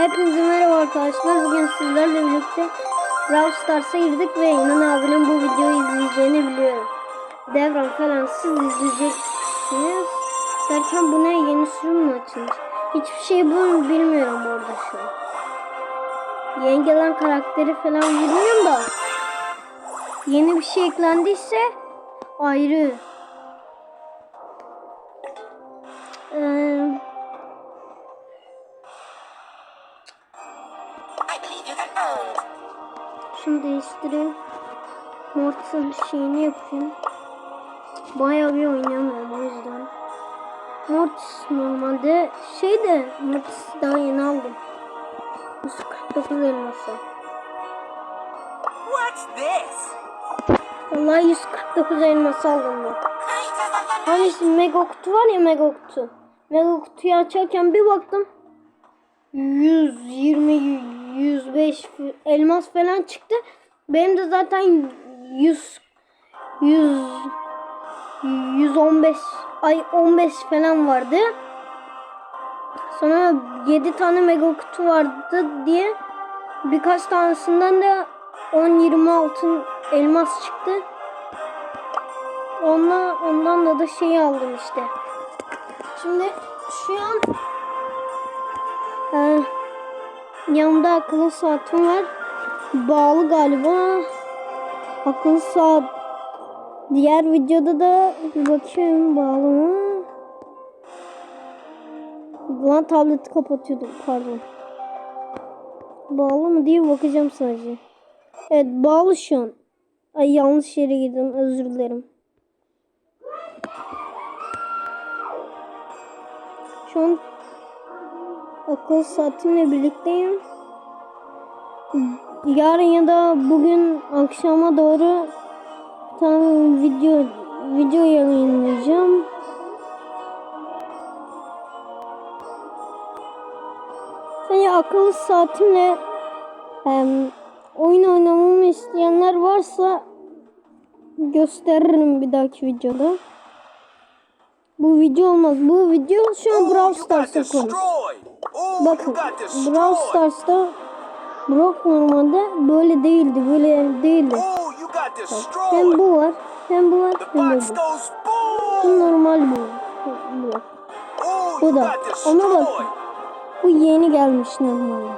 Hepinize merhaba arkadaşlar. Bugün sizlerle birlikte Brawl Stars'a girdik ve İnan abinin bu videoyu izleyeceğini biliyorum. Devran falan siz izleyeceksiniz. Derken buna yeni sürüm mü açılmış? Hiçbir şey bunu bilmiyorum orada şu an. Yeni karakteri falan bilmiyorum da. Yeni bir şey eklendiyse ayrı. Eee... Şunu değiştireyim. Mortis'in şeyini yapayım. Bayağı bir oynayamıyorum o yüzden. Mortis normalde şey de Mortis daha yeni aldım. 149 elması. What's this? Vallahi 149 elması aldım ben. Hani şimdi mega kutu var ya mega kutu. Mega kutuyu açarken bir baktım. 120 105 elmas falan çıktı. Benim de zaten 100 100 115 ay 15 falan vardı. Sonra 7 tane mega kutu vardı diye birkaç tanesinden de 10-20 altın elmas çıktı. Ondan, ondan da da şey aldım işte. Şimdi şu an e, yanımda akıllı saatim var. Bağlı galiba. Akıllı saat diğer videoda da bir bakayım bağlı mı? Lan tableti kapatıyordum pardon. Bağlı mı diye bakacağım sadece. Evet bağlı şu an. Ay yanlış yere girdim özür dilerim. Şu an akıl saatimle birlikteyim. Yarın ya da bugün akşama doğru tane video video yayınlayacağım. Sence akıllı saatimle em, oyun oynamamı isteyenler varsa gösteririm bir dahaki videoda. Bu video olmaz. Bu video şu an Brawl Stars'ta konuş. Bakın Brawl. Stars'ta Brock normalde böyle değildi. Böyle değildi. Got Hem bu var. Hem bu var. Hem de bu. Bu normal bu. Bu. Bu da. Ona bak. Bu yeni gelmiş normalde.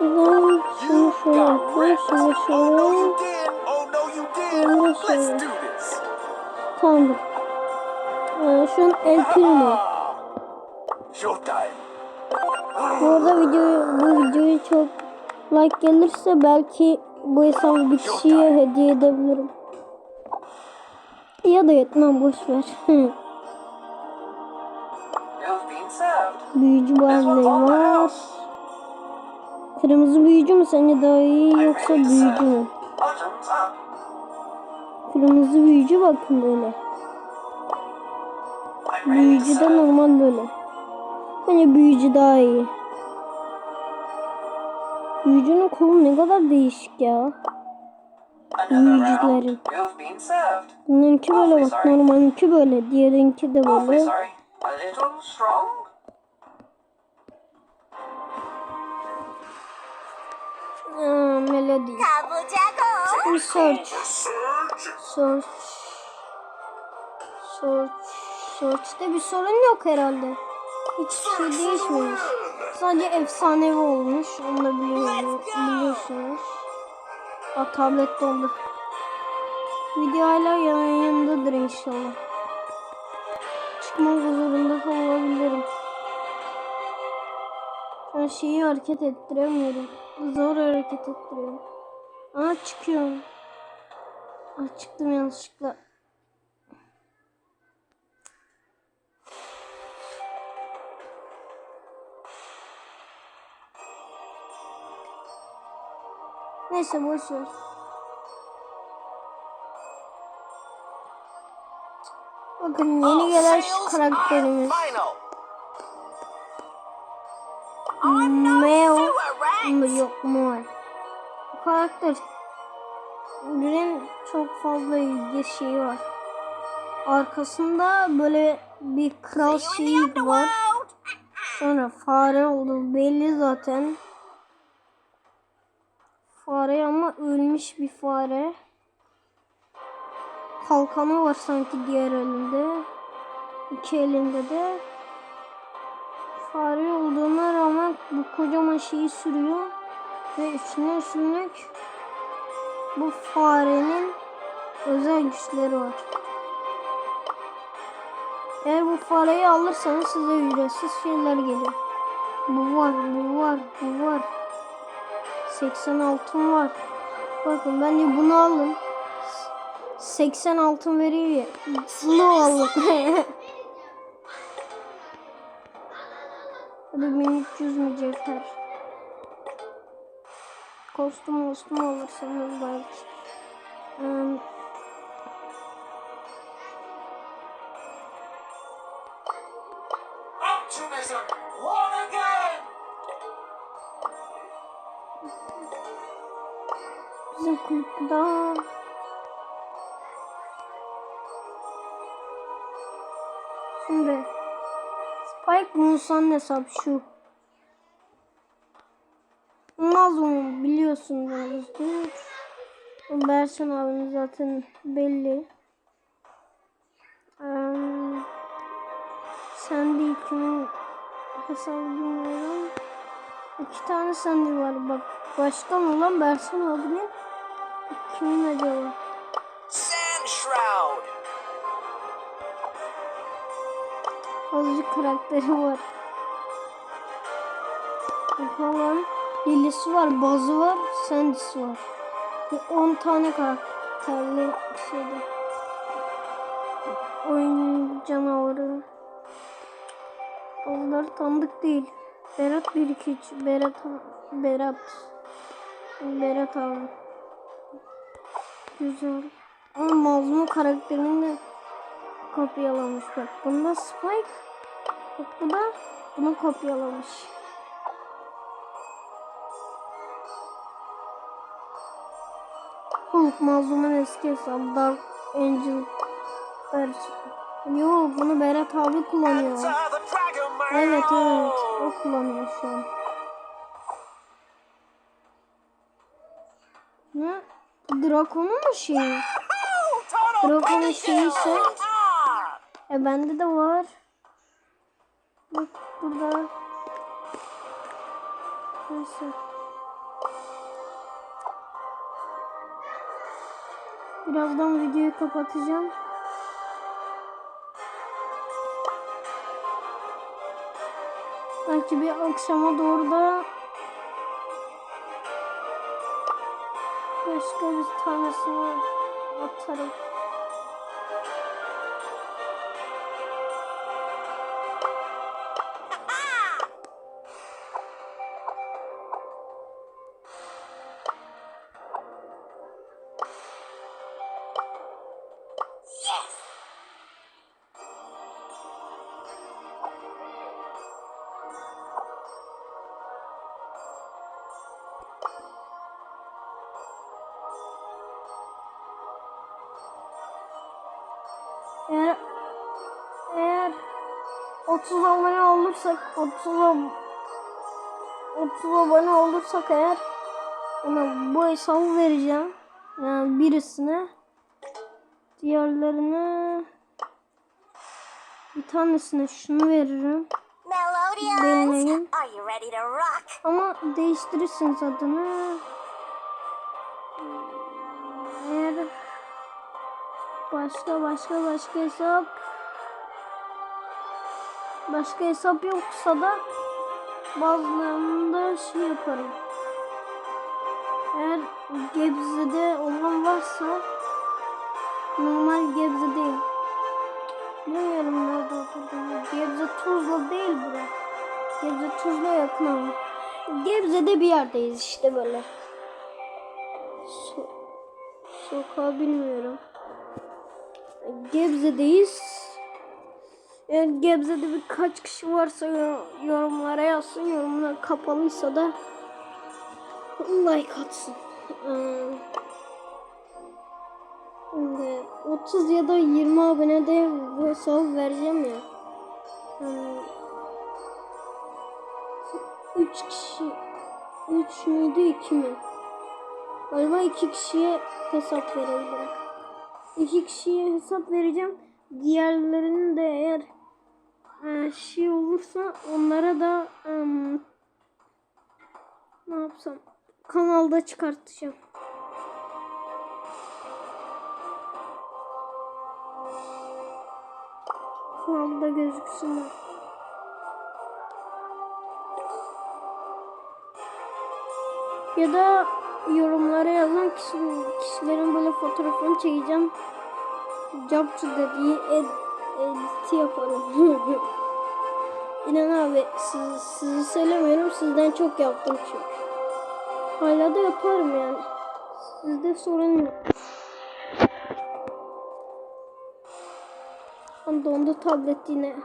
Şunu şöyle yapalım. Şunu Oh şöyle. Oh did. Şöyle Tamamdır. Ee, şu an El Primo. Bu arada video, bu videoyu çok like gelirse belki bu hesabı bir kişiye hediye edebilirim. Ya da yetmem boş ver. You've been served. büyücü Barley var. Kırmızı büyücü mü sence daha iyi yoksa büyücü mü? Kırmızı büyücü bakın böyle. Büyücü de normal böyle. Bence büyücü daha iyi. Büyücünün kolu ne kadar değişik ya. Büyücülerin. Bunlarınki böyle bak normalinki böyle. Diğerinki de böyle. Aa, melodi. Şimdi search. Search. Search. Search'te bir sorun yok herhalde. Hiçbir şey değişmemiş. Sadece efsanevi olmuş. Onu da biliyorum, biliyorsunuz. Aa, tablet doldu. Video hala yayındadır inşallah. Çıkmak zorunda kalabilirim. Şu şeyi hareket ettiremiyorum. Zor hareket ettiriyorum. Aa çıkıyorum. Aa, çıktım yanlışlıkla. Neyse boş ver. Bakın yeni gelen şu karakterimiz. Meo mu yok mu? Bu karakter Ürün çok fazla ilgi şeyi var. Arkasında böyle bir kral şeyi var. Sonra fare oldu belli zaten. Fare ama ölmüş bir fare. Kalkanı var sanki diğer elinde. İki elinde de. Fare olduğuna rağmen bu kocaman şeyi sürüyor. Ve üstüne üstlük bu farenin özel güçleri var. Eğer bu fareyi alırsanız size ücretsiz şeyler gelir. Bu var, bu var, bu var. 80 altın var. Bakın bence bunu alın. 80 altın veriyor ya. Bunu alın. Hadi 1300 mücevher. Kostüm kostüm alırsanız belki. Again! bizim kulüpte Şimdi Spike Musa'nın hesabı şu. Mazlum biliyorsunuz. Berçan abimiz zaten belli. Ee, Sandy kimin hesabı bilmiyorum. İki tane Sandy var bak. Başkan olan Berçan abinin kimin acaba? Azıcık karakteri var. Falan. Lilisi var, Bazı var, Sandy'si var. Bu 10 tane karakterli şeydi. Oyun canavarı. Onlar tanıdık değil. Berat 1 2 3 Berat Berat Berat abi. Güzel. Ama mazlum karakterini de kopyalamış bak. Bunda Spike. Bak bu da bunu kopyalamış. Hulk mazlumun eski hesabı Dark Angel versiyonu. Yo bunu Berat abi kullanıyor. Evet evet o kullanıyor şu an. Ne? Drakon'un mu şeyi? Drakon'un şeyi ise! E bende de var. Bak burada. Neyse. Birazdan videoyu kapatacağım. Belki bir akşama doğru da başka bir tanesini atarım. Eğer eğer 30 abone olursak 30 ab- 30 abone olursak eğer ona bu hesabı vereceğim. Yani birisine diğerlerine bir tanesine şunu veririm. Rock? Ama değiştirirsiniz adını. Başka başka başka hesap başka hesap yoksa da bazılarında şey yaparım. Eğer Gebze'de olan varsa normal Gebze değil. Bilmiyorum nerede oturduğunu. Gebze Tuzla değil bura. Gebze Tuzla yakın ama. Gebze'de bir yerdeyiz işte böyle. So sokağı bilmiyorum. Gebze'deyiz. Eğer Gebze'de birkaç kişi varsa yor- yorumlara yazsın. Yorumlar kapalıysa da like atsın. Ee, Şimdi 30 ya da 20 abonede bu hesabı vereceğim ya. Hmm, 3 kişi 3 müydü 2 mi? Galiba 2 kişiye hesap verebilirim. 2 kişiye hesap vereceğim. Diğerlerinin de eğer e, şey olursa onlara da em, ne yapsam kanalda çıkartacağım. Kanalda gözüksünler. Ya da yorumlara yazan kişi, kişilerin böyle fotoğrafını çekeceğim. Capçı dediği ed, editi yaparım. İnan abi siz, sizi söylemiyorum sizden çok yaptım çünkü. Hala da yaparım yani. Sizde sorun yok. Dondu tablet yine.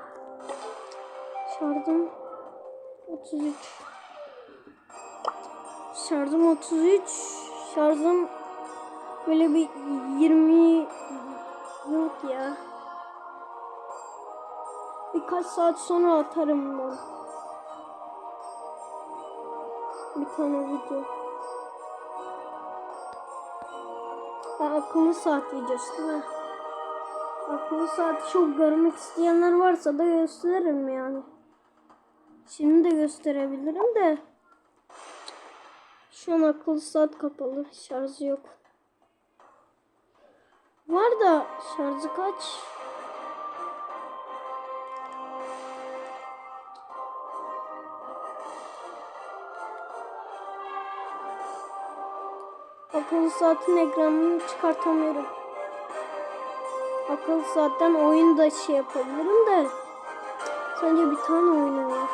Şarjım 33. Şarjım 33. Şarjım böyle bir 20 yok ya. Birkaç saat sonra atarım ben. Bir tane video. Ha, akıllı saat videosu değil mi? Akıllı saati çok görmek isteyenler varsa da gösteririm yani. Şimdi de gösterebilirim de. Şu an akıllı saat kapalı. Şarjı yok. Var da şarjı kaç? Akıllı saatin ekranını çıkartamıyorum. Akıllı saatten oyun da şey yapabilirim de. Sence bir tane oyunum var.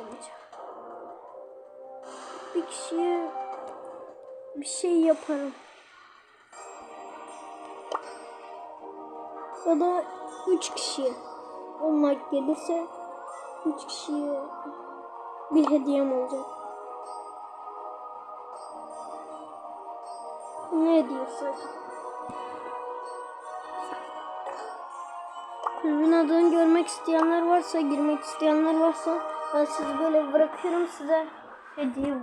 Acaba? Bir kişiye bir şey yaparım. Ya da 3 kişiye 10 like gelirse 3 kişiye bir hediyem olacak. Ne hediyesi? Kulübün adını görmek isteyenler varsa, girmek isteyenler varsa ben sizi böyle bırakıyorum size hediye